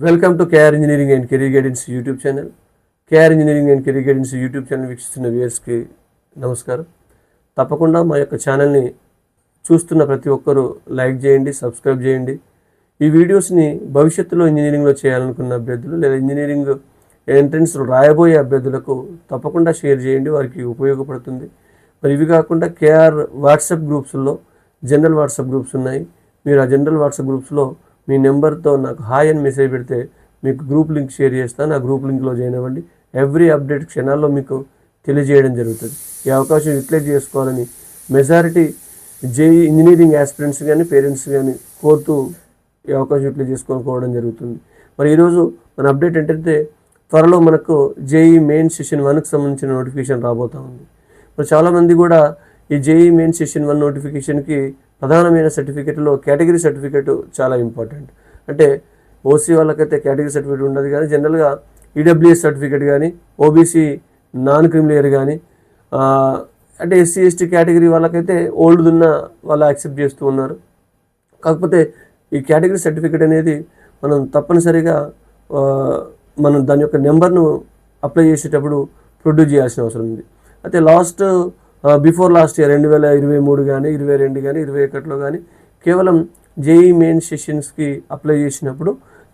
Welcome to KR engineering and career guidance YouTube channel KR engineering and career guidance YouTube channel వీక్షిస్తున్న వ్యూయర్స్కి నమస్కారం. తప్పకుండా మా యొక్క ఛానల్ని చూస్తున్న ప్రతి ఒక్కరూ లైక్ చేయండి సబ్స్క్రైబ్ చేయండి. ఈ వీడియోస్ని భవిష్యత్తులో ఇంజనీరింగ్లో చేయాలనుకున్న అభ్యర్థులు లేదా ఇంజనీరింగ్ ఎంట్రన్స్ రాయబోయే అభ్యర్థులకు తప్పకుండా షేర్ చేయండి వారికి ఉపయోగపడుతుంది. మరి ఇవి కాకుండా కేఆర్ వాట్సాప్ గ్రూప్స్లో జనరల్ వాట్సాప్ గ్రూప్స్ ఉన్నాయి. మీరు ఆ జనరల్ వాట్సాప్ గ్రూప్స్లో మీ నెంబర్తో నాకు హాయ్ అని మెసేజ్ పెడితే మీకు గ్రూప్ లింక్ షేర్ చేస్తాను ఆ గ్రూప్ లింక్లో జాయిన్ అవ్వండి. ఎవ్రీ అప్డేట్ క్షణాల్లో మీకు తెలియజేయడం జరుగుతుంది. ఈ అవకాశం యూటిలైజ్ చేసుకోవాలని మెజారిటీ జేఈ ఇంజనీరింగ్ ఆస్పిరెంట్స్ కానీ పేరెంట్స్ కానీ కోరుతూ ఈ అవకాశం యూటిలైజ్ చేసుకోవడం జరుగుతుంది. మరి ఈరోజు మన అప్డేట్ ఏంటంటే త్వరలో మనకు జేఈ మెయిన్ సెషన్ వన్కి సంబంధించిన నోటిఫికేషన్ రాబోతా ఉంది. మరి చాలామంది కూడా ఈ జేఈ మెయిన్ సెషన్ వన్ నోటిఫికేషన్కి ప్రధానమైన సర్టిఫికేట్లో కేటగిరీ సర్టిఫికేట్ చాలా ఇంపార్టెంట్. అంటే ఓసీ వాళ్ళకైతే కేటగిరీ సర్టిఫికేట్ ఉండదు కానీ జనరల్గా ఈడబ్ల్యూఎస్ సర్టిఫికేట్ కానీ ఓబీసీ నాన్ క్రిమిలియర్ కానీ అంటే ఎస్సీ ఎస్టీ కేటగిరీ వాళ్ళకైతే ఓల్డ్ ఉన్న వాళ్ళు యాక్సెప్ట్ చేస్తూ ఉన్నారు. కాకపోతే ఈ కేటగిరీ సర్టిఫికేట్ అనేది మనం తప్పనిసరిగా మనం దాని యొక్క నెంబర్ను అప్లై చేసేటప్పుడు ప్రొడ్యూస్ చేయాల్సిన అవసరం ఉంది. అయితే లాస్ట్ బిఫోర్ లాస్ట్ ఇయర్ రెండు వేల ఇరవై మూడు కానీ ఇరవై రెండు కానీ ఇరవై ఒకటిలో కానీ కేవలం జేఈ మెయిన్ సెషన్స్కి అప్లై చేసినప్పుడు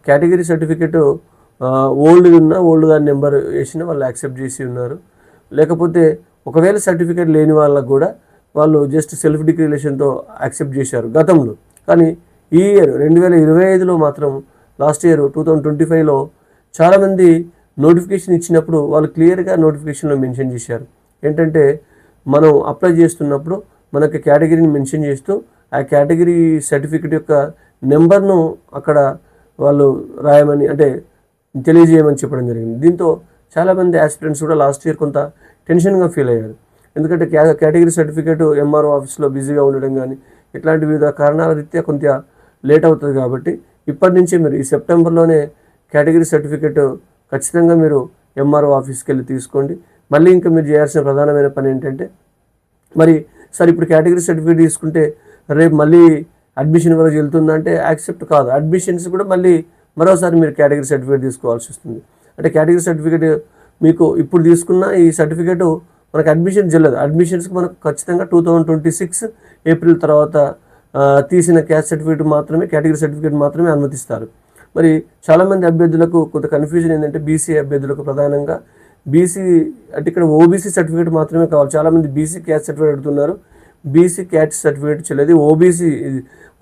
కేటగిరీ సర్టిఫికేట్ ఓల్డ్ ఉన్న ఓల్డ్ దాని నెంబర్ వేసిన వాళ్ళు యాక్సెప్ట్ చేసి ఉన్నారు. లేకపోతే ఒకవేళ సర్టిఫికేట్ లేని వాళ్ళకు కూడా వాళ్ళు జస్ట్ సెల్ఫ్ డిక్లరేషన్తో యాక్సెప్ట్ చేశారు గతంలో. కానీ ఈ ఇయర్ రెండు వేల ఇరవై ఐదులో మాత్రం last year two thousand twenty ఫైవ్లో చాలామంది నోటిఫికేషన్ ఇచ్చినప్పుడు వాళ్ళు క్లియర్గా నోటిఫికేషన్లో మెన్షన్ చేశారు. ఏంటంటే మనం అప్లై చేస్తున్నప్పుడు మనకి కేటగిరీని మెన్షన్ చేస్తూ ఆ కేటగిరీ సర్టిఫికెట్ యొక్క నెంబర్ను అక్కడ వాళ్ళు రాయమని అంటే తెలియజేయమని చెప్పడం జరిగింది. దీంతో చాలామంది ఆస్పిరెంట్స్ కూడా లాస్ట్ ఇయర్ కొంత టెన్షన్గా ఫీల్ అయ్యారు. ఎందుకంటే క్యా కేటగిరీ సర్టిఫికేట్ ఎంఆర్ఓ ఆఫీస్లో బిజీగా ఉండడం కానీ ఇట్లాంటి వివిధ కారణాల రీత్యా కొంత లేట్ అవుతుంది కాబట్టి ఇప్పటి నుంచి మీరు ఈ సెప్టెంబర్లోనే కేటగిరీ సర్టిఫికేట్ ఖచ్చితంగా మీరు ఎంఆర్ఓ ఆఫీస్కి వెళ్ళి తీసుకోండి. మళ్ళీ ఇంకా మీరు చేయాల్సిన ప్రధానమైన పని ఏంటంటే మరి సార్ ఇప్పుడు కేటగిరీ సర్టిఫికేట్ తీసుకుంటే రేపు మళ్ళీ అడ్మిషన్ వరకు వెళ్తుందంటే యాక్సెప్ట్ కాదు. అడ్మిషన్స్ కూడా మళ్ళీ మరోసారి మీరు కేటగిరీ సర్టిఫికేట్ తీసుకోవాల్సి వస్తుంది. అంటే కేటగిరీ సర్టిఫికేట్ మీకు ఇప్పుడు తీసుకున్న ఈ సర్టిఫికేట్ మనకు అడ్మిషన్ చెల్లదు అడ్మిషన్స్కి మనకు ఖచ్చితంగా two thousand twenty six April తర్వాత తీసిన క్యాస్ట్ సర్టిఫికేట్ మాత్రమే కేటగిరీ సర్టిఫికేట్ మాత్రమే అనుమతిస్తారు. మరి చాలామంది అభ్యర్థులకు కొంత కన్ఫ్యూజన్ ఏంటంటే బీసీ అభ్యర్థులకు ప్రధానంగా బీసీ అంటే ఇక్కడ ఓబీసీ సర్టిఫికేట్ మాత్రమే కావాలి. చాలామంది బీసీ క్యాస్ట్ సర్టిఫికేట్ అడుగుతున్నారు. బీసీ క్యాస్ట్ సర్టిఫికేట్ చేయలేదు OBC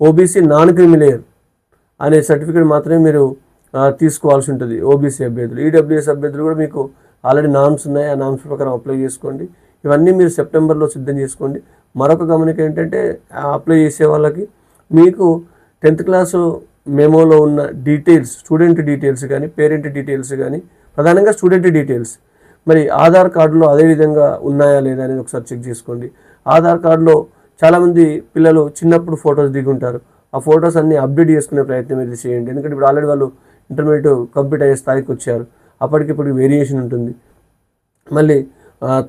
OBC non creamy layer అనే సర్టిఫికేట్ మాత్రమే మీరు తీసుకోవాల్సి ఉంటుంది ఓబీసీ అభ్యర్థులు. ఈడబ్ల్యూఎస్ అభ్యర్థులు కూడా మీకు ఆల్రెడీ నామ్స్ ఉన్నాయి. ఆ నామ్స్ ప్రకారం అప్లై చేసుకోండి. ఇవన్నీ మీరు సెప్టెంబర్లో సిద్ధం చేసుకోండి. మరొక గమనిక ఏంటంటే అప్లై చేసే వాళ్ళకి మీకు టెన్త్ క్లాసు మెమోలో ఉన్న డీటెయిల్స్ స్టూడెంట్ డీటెయిల్స్ కానీ పేరెంట్ డీటెయిల్స్ కానీ ప్రధానంగా స్టూడెంట్ డీటెయిల్స్ మరి ఆధార్ కార్డులో అదే విధంగా ఉన్నాయా లేదా అనేది ఒకసారి చెక్ చేసుకోండి. ఆధార్ కార్డులో చాలామంది పిల్లలు చిన్నప్పుడు ఫొటోస్ దిగి ఉంటారు ఆ ఫొటోస్ అన్నీ అప్డేట్ చేసుకునే ప్రయత్నం అయితే చేయండి. ఎందుకంటే ఇప్పుడు ఆల్రెడీ వాళ్ళు ఇంటర్మీడియట్ కంప్లీట్ అయ్యే స్థాయికి వచ్చారు. అప్పటికిప్పుడు వేరియేషన్ ఉంటుంది. మళ్ళీ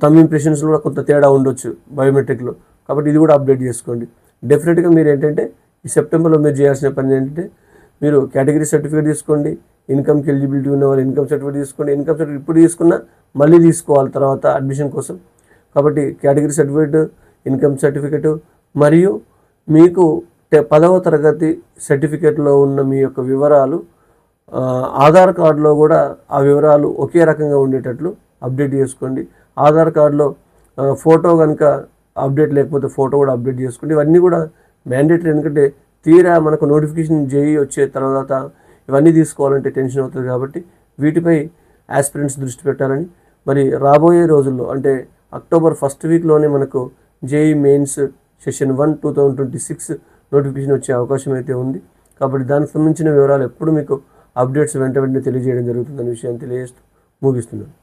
తమ్ ఇంప్రెషన్స్ కూడా కొంత తేడా ఉండొచ్చు బయోమెట్రిక్లో. కాబట్టి ఇది కూడా అప్డేట్ చేసుకోండి. డెఫినెట్గా మీరు ఏంటంటే ఈ సెప్టెంబర్లో మీరు చేయాల్సిన పని ఏంటంటే మీరు కేటగిరీ సర్టిఫికేట్ తీసుకోండి. ఇన్కమ్కి ఎలిజిబిలిటీ ఉన్న వాళ్ళు ఇన్కమ్ సర్టిఫికేట్ తీసుకోండి ఇన్కమ్ సర్టిఫికేట్ ఇప్పుడు తీసుకున్నా మళ్ళీ తీసుకోవాలి తర్వాత అడ్మిషన్ కోసం. కాబట్టి కేటగిరీ సర్టిఫికేట్ ఇన్కమ్ సర్టిఫికేట్ మరియు మీకు టె- పదవ తరగతి సర్టిఫికేట్లో ఉన్న మీ యొక్క వివరాలు ఆధార్ కార్డులో కూడా ఆ వివరాలు ఒకే రకంగా ఉండేటట్లు అప్డేట్ చేసుకోండి. ఆధార్ కార్డులో ఫోటో కనుక అప్డేట్ లేకపోతే ఫోటో కూడా అప్డేట్ చేసుకోండి. ఇవన్నీ కూడా మ్యాండేటరీ ఎందుకంటే తీరా మనకు నోటిఫికేషన్ జేఈ వచ్చే తర్వాత ఇవన్నీ తీసుకోవాలంటే టెన్షన్ అవుతుంది కాబట్టి వీటిపై యాస్పిరెంట్స్ దృష్టి పెట్టాలని. మరి రాబోయే రోజుల్లో అంటే అక్టోబర్ ఫస్ట్ వీక్లోనే మనకు JEE mains session one two thousand twenty six notification వచ్చే అవకాశం అయితే ఉంది. కాబట్టి దానికి సంబంధించిన వివరాలు ఎప్పుడు మీకు అప్డేట్స్ వెంట వెంటనే తెలియజేయడం జరుగుతుందనే విషయాన్ని తెలియజేస్తూ ముగిస్తున్నాను.